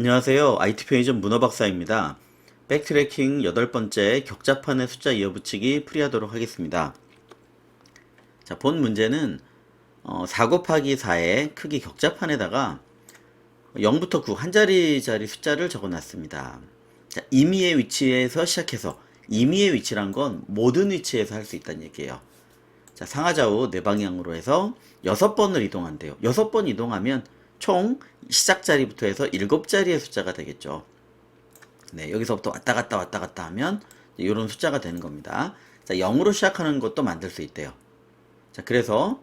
안녕하세요. IT 편의점 문어 박사입니다. 백트래킹 여덟 번째 격자판의 숫자 이어붙이기 풀이하도록 하겠습니다. 자, 본 문제는 어, 4 곱하기 4의 크기 격자판에다가 0부터 9 한 자리짜리 숫자를 적어놨습니다. 자, 임의의 위치에서 시작해서 임의의 위치란 건 모든 위치에서 할 수 있다는 얘기예요. 자, 상하좌우 네 방향으로 해서 여섯 번을 이동한대요. 여섯 번 이동하면 총 시작 자리부터 해서 일곱 자리의 숫자가 되겠죠. 네, 여기서부터 왔다 갔다 왔다 갔다 하면 이런 숫자가 되는 겁니다. 자, 0으로 시작하는 것도 만들 수 있대요. 자, 그래서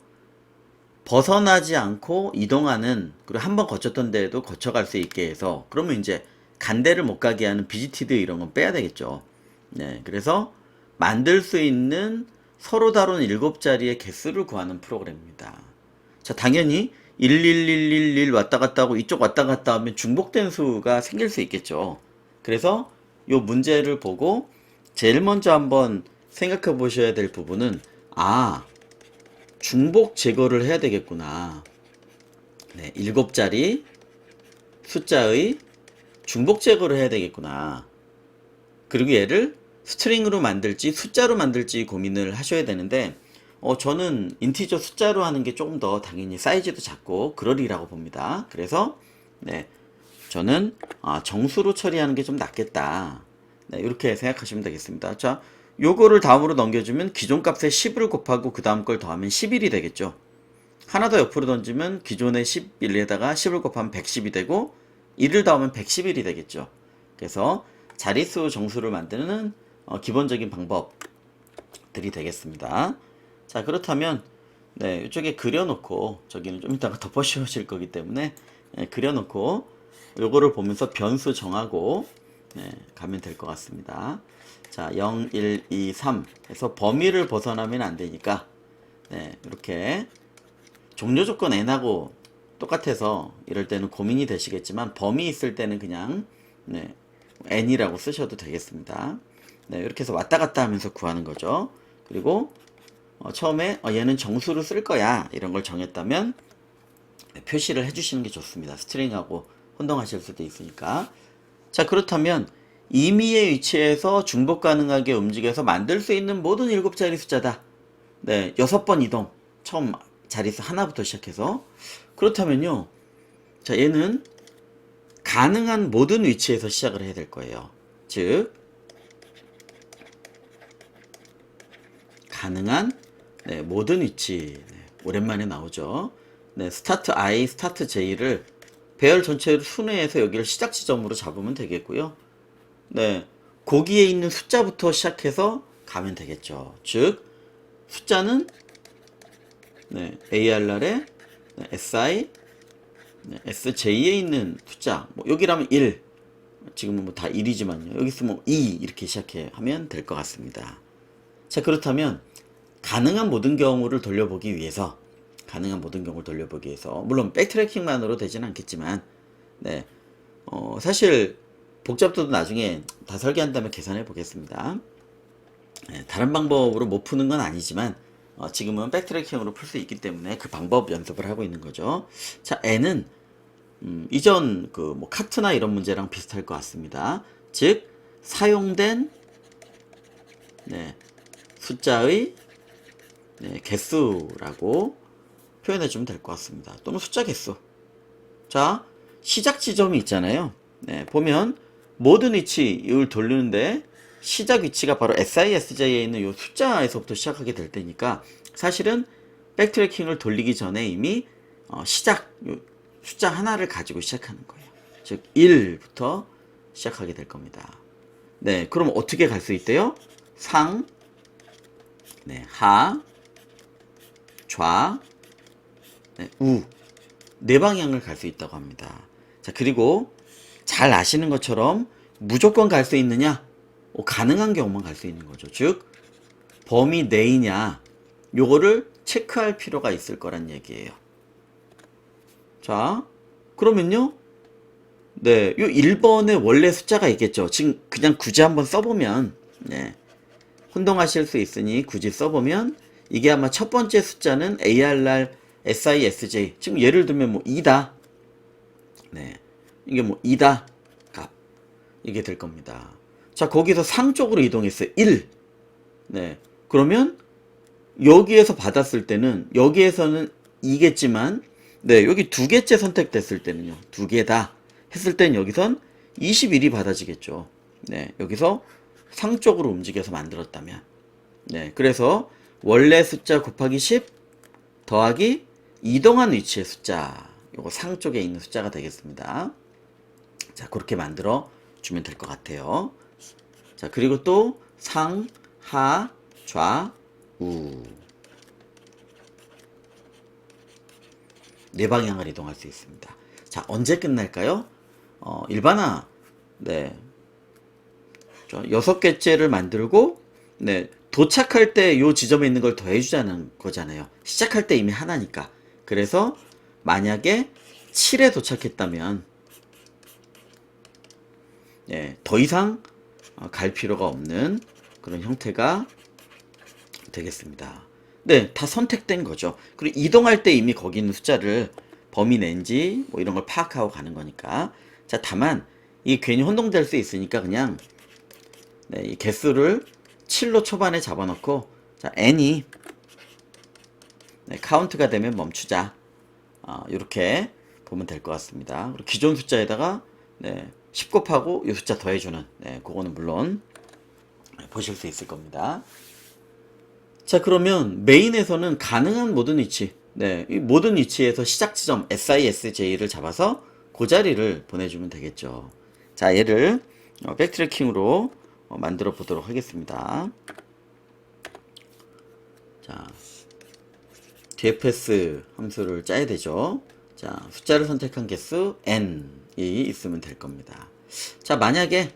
벗어나지 않고 이동하는 그리고 한 번 거쳤던 데에도 거쳐갈 수 있게 해서 그러면 이제 간 데를 못 가게 하는 비지티드 이런 건 빼야 되겠죠. 네, 그래서 만들 수 있는 서로 다른 일곱 자리의 개수를 구하는 프로그램입니다. 자, 당연히 11111 왔다 갔다 하고 이쪽 왔다 갔다 하면 중복된 수가 생길 수 있겠죠. 그래서 이 문제를 보고 제일 먼저 한번 생각해 보셔야 될 부분은 아, 중복 제거를 해야 되겠구나. 네, 일곱 자리 숫자의 중복 제거를 해야 되겠구나. 그리고 얘를 스트링으로 만들지 숫자로 만들지 고민을 하셔야 되는데 어, 저는 인티저 숫자로 하는 게 조금 더 당연히 사이즈도 작고 그러리라고 봅니다. 그래서 네, 저는 아, 정수로 처리하는 게 좀 낫겠다. 네, 이렇게 생각하시면 되겠습니다. 자, 요거를 다음으로 넘겨주면 기존 값에 10을 곱하고 그 다음 걸 더하면 11이 되겠죠. 하나 더 옆으로 던지면 기존의 11에다가 10을 곱하면 110이 되고 1을 더하면 111이 되겠죠. 그래서 자릿수 정수를 만드는 어, 기본적인 방법들이 되겠습니다. 자 그렇다면 네 이쪽에 그려놓고 저기는 좀 이따가 덮어 씌워질 거기 때문에 네, 그려놓고 요거를 보면서 변수 정하고 네, 가면 될 것 같습니다. 자 0, 1, 2, 3 해서 범위를 벗어나면 안 되니까 네, 이렇게 종료 조건 n하고 똑같아서 이럴 때는 고민이 되시겠지만 범위 있을 때는 그냥 네, n이라고 쓰셔도 되겠습니다. 네, 이렇게 해서 왔다 갔다 하면서 구하는 거죠. 그리고 어, 처음에 어, 얘는 정수로 쓸 거야 이런 걸 정했다면 네, 표시를 해주시는 게 좋습니다. 스트링하고 혼동하실 수도 있으니까. 자 그렇다면 임의의 위치에서 중복 가능하게 움직여서 만들 수 있는 모든 일곱 자리 숫자다. 네, 여섯 번 이동. 처음 자릿수 하나부터 시작해서 그렇다면요. 자 얘는 가능한 모든 위치에서 시작을 해야 될 거예요. 즉 가능한 네, 모든 위치 네, 오랜만에 나오죠. 네, 스타트 i, 스타트 j를 배열 전체를 순회해서 여기를 시작 지점으로 잡으면 되겠고요. 네, 거기에 있는 숫자부터 시작해서 가면 되겠죠. 즉 숫자는 네, ARR에 네, SI, 네, SJ에 있는 숫자 뭐 여기라면 1 지금은 뭐 다 1이지만요. 여기 있으면 2 이렇게 시작해 하면 될 것 같습니다. 자 그렇다면 가능한 모든 경우를 돌려보기 위해서 가능한 모든 경우를 돌려보기 위해서 물론 백트래킹만으로 되지는 않겠지만 네 어, 사실 복잡도도 나중에 다 설계한 다음에 계산해 보겠습니다. 네, 다른 방법으로 못 푸는 건 아니지만 어, 지금은 백트래킹으로 풀 수 있기 때문에 그 방법 연습을 하고 있는 거죠. 자 n은 음, 이전 그 뭐 카트나 이런 문제랑 비슷할 것 같습니다. 즉 사용된 네, 숫자의 네, 개수라고 표현해 주면 될 것 같습니다. 또는 숫자 개수. 자, 시작 지점이 있잖아요. 네, 보면 모든 위치를 돌리는데 시작 위치가 바로 SISJ에 있는 이 숫자에서부터 시작하게 될 테니까 사실은 백트래킹을 돌리기 전에 이미 어, 시작 요 숫자 하나를 가지고 시작하는 거예요. 즉 1부터 시작하게 될 겁니다. 네, 그럼 어떻게 갈 수 있대요? 상, 네, 하, 좌, 네, 우. 네 방향을 갈 수 있다고 합니다. 자, 그리고 잘 아시는 것처럼 무조건 갈 수 있느냐? 어, 가능한 경우만 갈 수 있는 거죠. 즉, 범위 내이냐? 요거를 체크할 필요가 있을 거란 얘기예요. 자, 그러면요. 네, 요 1번에 원래 숫자가 있겠죠. 지금 그냥 굳이 한번 써보면, 네. 혼동하실 수 있으니 굳이 써보면, 이게 아마 첫 번째 숫자는 ARR SISJ. 지금 예를 들면 뭐 2다. 네. 이게 뭐 2다 값 이게 될 겁니다. 자 거기서 상 쪽으로 이동했어요. 1. 네. 그러면 여기에서 받았을 때는 여기에서는 2겠지만 네 여기 두 개째 선택됐을 때는요 두 개다 했을 땐 여기선 21이 받아지겠죠. 네 여기서 상 쪽으로 움직여서 만들었다면 네 그래서 원래 숫자 곱하기 10 더하기 이동한 위치의 숫자 요거 상 쪽에 있는 숫자가 되겠습니다. 자 그렇게 만들어 주면 될 것 같아요. 자 그리고 또 상, 하, 좌, 우. 네 방향을 이동할 수 있습니다. 자, 언제 끝날까요? 어, 일반화. 네. 저 여섯 개째를 만들고, 네. 도착할 때 요 지점에 있는 걸 더해 주자는 거잖아요. 시작할 때 이미 하나니까. 그래서 만약에 7에 도착했다면, 네. 더 이상 어, 갈 필요가 없는 그런 형태가 되겠습니다. 네, 다 선택된 거죠. 그리고 이동할 때 이미 거기 있는 숫자를 범위 낸지 뭐 이런 걸 파악하고 가는 거니까. 자, 다만 이게 괜히 혼동될 수 있으니까 그냥 네, 이 개수를 7로 초반에 잡아놓고 자, n이 네, 카운트가 되면 멈추자. 어, 이렇게 보면 될 것 같습니다. 기존 숫자에다가 네, 10 곱하고 이 숫자 더해주는 네, 그거는 물론 보실 수 있을 겁니다. 자 그러면 메인에서는 가능한 모든 위치 네, 이 모든 위치에서 시작 지점 SISJ를 잡아서 그 자리를 보내주면 되겠죠. 자 얘를 어, 백트래킹으로 어, 만들어 보도록 하겠습니다. 자 dfs 함수를 짜야 되죠. 자 숫자를 선택한 개수 n이 있으면 될 겁니다. 자 만약에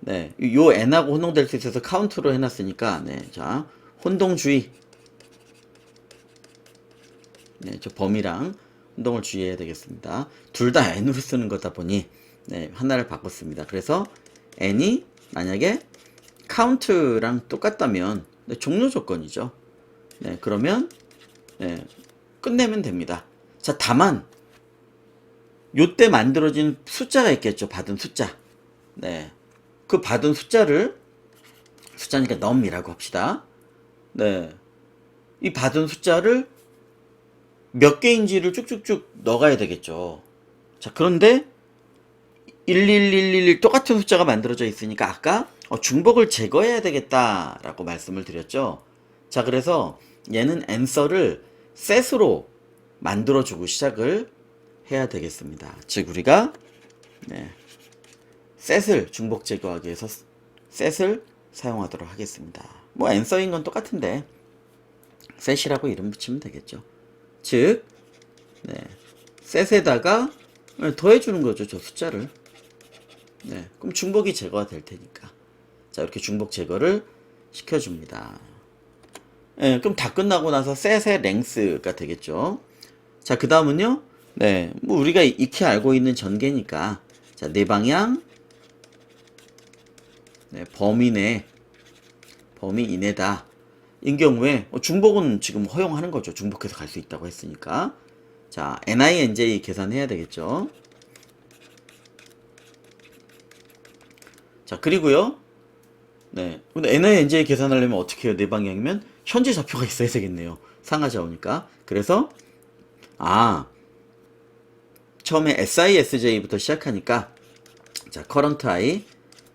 네, 요 n하고 혼동될 수 있어서 카운트로 해놨으니까 네, 자 혼동주의 네, 저 범위랑 혼동을 주의해야 되겠습니다. 둘 다 n으로 쓰는 거다 보니 네, 하나를 바꿨습니다. 그래서 n이 만약에 카운트랑 똑같다면 네, 종료 조건이죠. 네, 그러면 네, 끝내면 됩니다. 자, 다만 요때 만들어진 숫자가 있겠죠. 받은 숫자. 네. 그 받은 숫자를 숫자니까 넘이라고 합시다. 네. 이 받은 숫자를 몇 개인지를 쭉쭉쭉 넣어가야 되겠죠. 자, 그런데 11111 똑같은 숫자가 만들어져 있으니까 아까 어, 중복을 제거해야 되겠다라고 말씀을 드렸죠. 자, 그래서 얘는 앤서를 셋으로 만들어주고 시작을 해야 되겠습니다. 즉 우리가 네, 셋을 중복 제거하기 위해서 셋을 사용하도록 하겠습니다. 뭐 앤서인 건 똑같은데 셋이라고 이름 붙이면 되겠죠. 즉 네, 셋에다가 더해주는 거죠. 저 숫자를. 네, 그럼 중복이 제거가 될 테니까. 자 이렇게 중복 제거를 시켜줍니다. 네, 그럼 다 끝나고 나서 셋의 랭스가 되겠죠. 자, 그 다음은요. 네, 뭐 우리가 익히 알고 있는 전개니까 자, 네 방향 네, 범위 내 범위 이내다. 인 경우에 어, 중복은 지금 허용하는 거죠. 중복해서 갈 수 있다고 했으니까. 자, NINJ 계산해야 되겠죠. 자, 그리고요. 네. 근데 NINJ 계산하려면 어떻게 해요? 네 방향이면 현재 좌표가 있어야 되겠네요. 상하 좌우니까. 그래서 아, 처음에 SISJ부터 시작하니까 자, current I,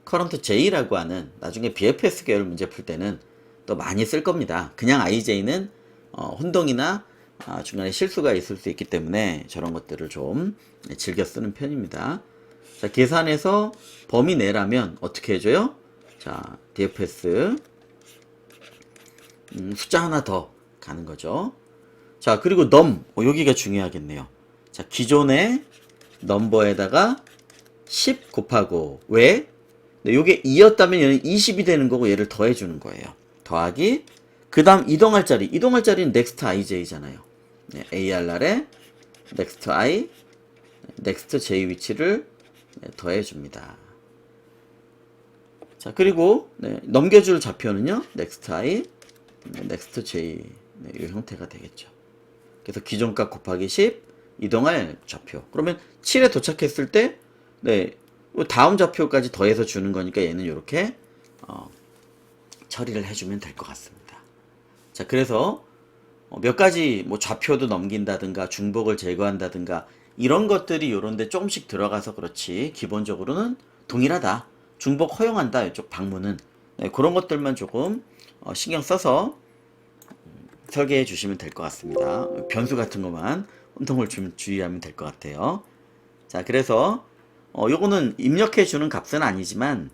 current J라고 하는 나중에 BFS 계열 문제 풀 때는 또 많이 쓸 겁니다. 그냥 IJ는 어, 혼동이나 아, 중간에 실수가 있을 수 있기 때문에 저런 것들을 좀 즐겨 쓰는 편입니다. 자, 계산해서 범위 내라면 어떻게 해줘요? 자, DFS 음, 숫자 하나 더 가는 거죠. 자, 그리고 넘, 어, 여기가 중요하겠네요. 자, 기존의 넘버에다가 10 곱하고, 왜? 네, 요게 2였다면 얘는 20이 되는 거고 얘를 더해주는 거예요. 더하기, 그 다음 이동할 자리. 이동할 자리는 next ij잖아요. 네, ar날에 next i, next j 위치를 네, 더해줍니다. 자, 그리고 네, 넘겨줄 좌표는요. next i, 네, next j 네, 이 형태가 되겠죠. 그래서 기존 값 곱하기 10 이동할 좌표. 그러면 7에 도착했을 때 네, 다음 좌표까지 더해서 주는 거니까 얘는 이렇게 어, 처리를 해주면 될 것 같습니다. 자, 그래서 어, 몇 가지 뭐 좌표도 넘긴다든가 중복을 제거한다든가 이런 것들이 요런데 조금씩 들어가서 그렇지 기본적으로는 동일하다. 중복 허용한다. 이쪽 방문은 네, 그런 것들만 조금 어, 신경 써서 음, 설계해 주시면 될 것 같습니다. 변수 같은 것만 혼동을 좀 주의하면 될 것 같아요. 자, 그래서 어, 요거는 입력해 주는 값은 아니지만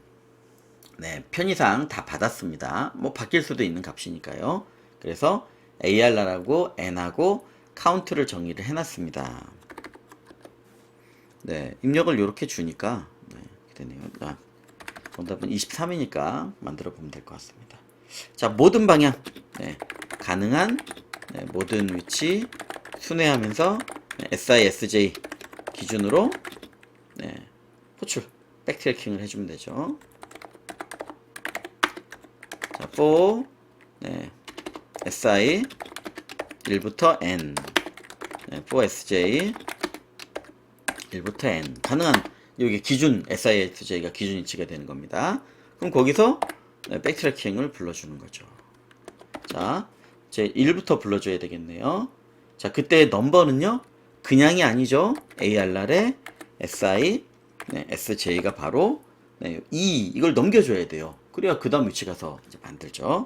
네, 편의상 다 받았습니다. 뭐 바뀔 수도 있는 값이니까요. 그래서 AR라고 n하고 카운트를 정의를 해놨습니다. 네, 입력을 이렇게 주니까 네, 되네요. 아, 정답은 23이니까 만들어 보면 될 것 같습니다. 자, 모든 방향, 네, 가능한 네, 모든 위치 순회하면서 네, SISJ 기준으로 네, 호출, 백트래킹을 해주면 되죠. 자, for 네, SI 1부터 N 네, for SJ 1부터 N 가능한 여기 기준 SISJ가 기준 위치가 되는 겁니다. 그럼 거기서 네, 백트래킹을 불러주는 거죠. 자, 제 1부터 불러줘야 되겠네요. 자, 그때 넘버는요, 그냥이 아니죠. AR날에 SI, 네, SJ가 바로 네, 2 이걸 넘겨줘야 돼요. 그래야 그 다음 위치 가서 이제 만들죠.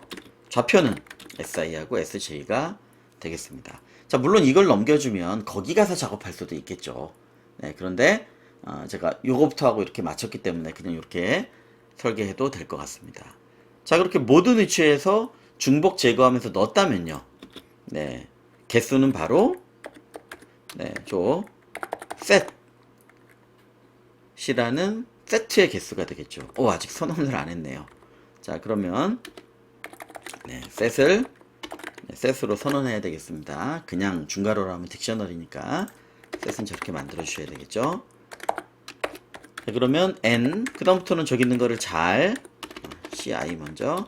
좌표는 SI하고 SJ가 되겠습니다. 자, 물론 이걸 넘겨주면 거기 가서 작업할 수도 있겠죠. 네, 그런데 어, 제가 요거부터 하고 이렇게 맞췄기 때문에 그냥 이렇게 설계해도 될 것 같습니다. 자, 그렇게 모든 위치에서 중복 제거하면서 넣었다면요. 네, 개수는 바로 네, 저 set이라는 세트의 개수가 되겠죠. 오, 아직 선언을 안 했네요. 자, 그러면 네, set을 네, set으로 선언해야 되겠습니다. 그냥 중괄호로 하면 딕셔너리니까 set은 저렇게 만들어 주셔야 되겠죠. 자, 그러면 n 그 다음부터는 저기 있는 거를 잘 ci 먼저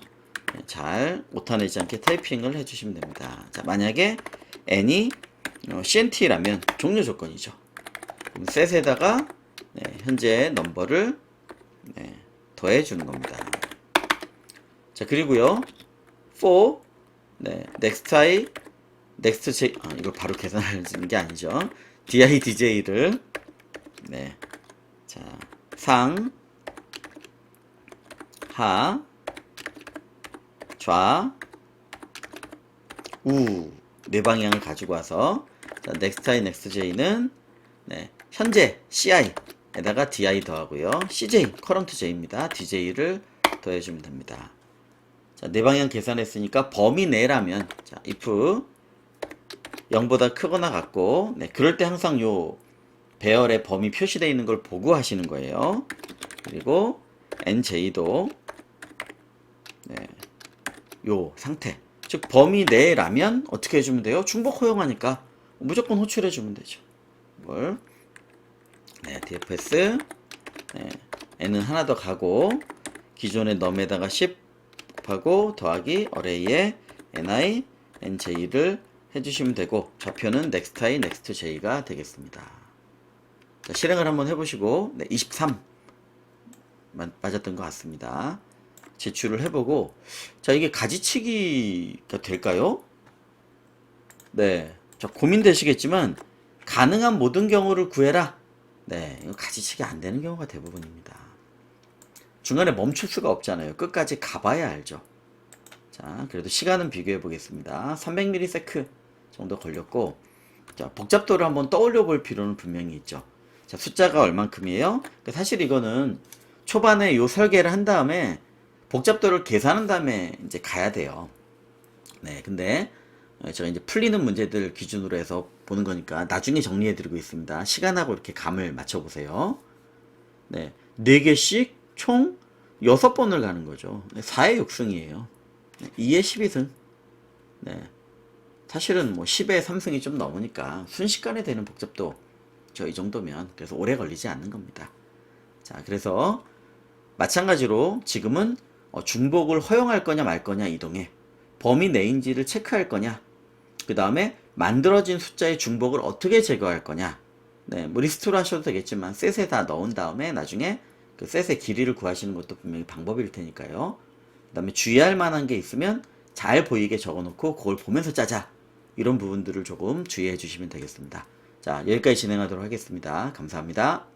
네, 잘 오타내지 않게 타이핑을 해주시면 됩니다. 자, 만약에 n이 어, cnt라면 종료 조건이죠. 그럼 set에다가 네, 현재 넘버를 네, 더해 주는 겁니다. 자, 그리고요. for 네, next i next j 아, 이걸 바로 계산하는 게 아니죠. Didj를 네. 자, 상 하, 좌, 우, 네 방향을 가지고 와서, 자, next i, next j는, 네, 현재 ci에다가 di 더하고요. cj, current j입니다. dj를 더해주면 됩니다. 자, 네 방향 계산했으니까 범위 내라면, 자, if 0보다 크거나 같고, 네, 그럴 때 항상 요 배열의 범위 표시되어 있는 걸 보고 하시는 거예요. 그리고 nj도 네, 요 상태 즉 범위 내라면 어떻게 해주면 돼요? 중복 허용하니까 무조건 호출해주면 되죠. 뭘 네, dfs 네, n은 하나 더 가고 기존의 넘에다가 10 곱하고 더하기 어레이에 ni nj를 해주시면 되고 좌표는 next j가 되겠습니다. 자, 실행을 한번 해보시고 네, 23 맞았던 것 같습니다. 제출을 해보고 자 이게 가지치기가 될까요? 네, 자 고민되시겠지만 가능한 모든 경우를 구해라. 네, 이거 가지치기 안 되는 경우가 대부분입니다. 중간에 멈출 수가 없잖아요. 끝까지 가봐야 알죠. 자, 그래도 시간은 비교해 보겠습니다. 300ms 정도 걸렸고, 자, 복잡도를 한번 떠올려 볼 필요는 분명히 있죠. 자, 숫자가 얼만큼이에요? 사실 이거는 초반에 요 설계를 한 다음에 복잡도를 계산한 다음에 이제 가야 돼요. 네, 근데 제가 이제 풀리는 문제들 기준으로 해서 보는 거니까 나중에 정리해 드리고 있습니다. 시간하고 이렇게 감을 맞춰 보세요. 네, 4개씩 총 6번을 가는 거죠. 4의 6승이에요. 2의 12승. 네. 사실은 뭐 10의 3승이 좀 넘으니까 순식간에 되는 복잡도 저 이 정도면 그래서 오래 걸리지 않는 겁니다. 자, 그래서 마찬가지로 지금은 어, 중복을 허용할 거냐 말 거냐 이동해 범위 내인지를 체크할 거냐 그 다음에 만들어진 숫자의 중복을 어떻게 제거할 거냐 네, 뭐 리스트로 하셔도 되겠지만 셋에 다 넣은 다음에 나중에 그 셋의 길이를 구하시는 것도 분명히 방법일 테니까요. 그 다음에 주의할 만한 게 있으면 잘 보이게 적어놓고 그걸 보면서 짜자. 이런 부분들을 조금 주의해 주시면 되겠습니다. 자, 여기까지 진행하도록 하겠습니다. 감사합니다.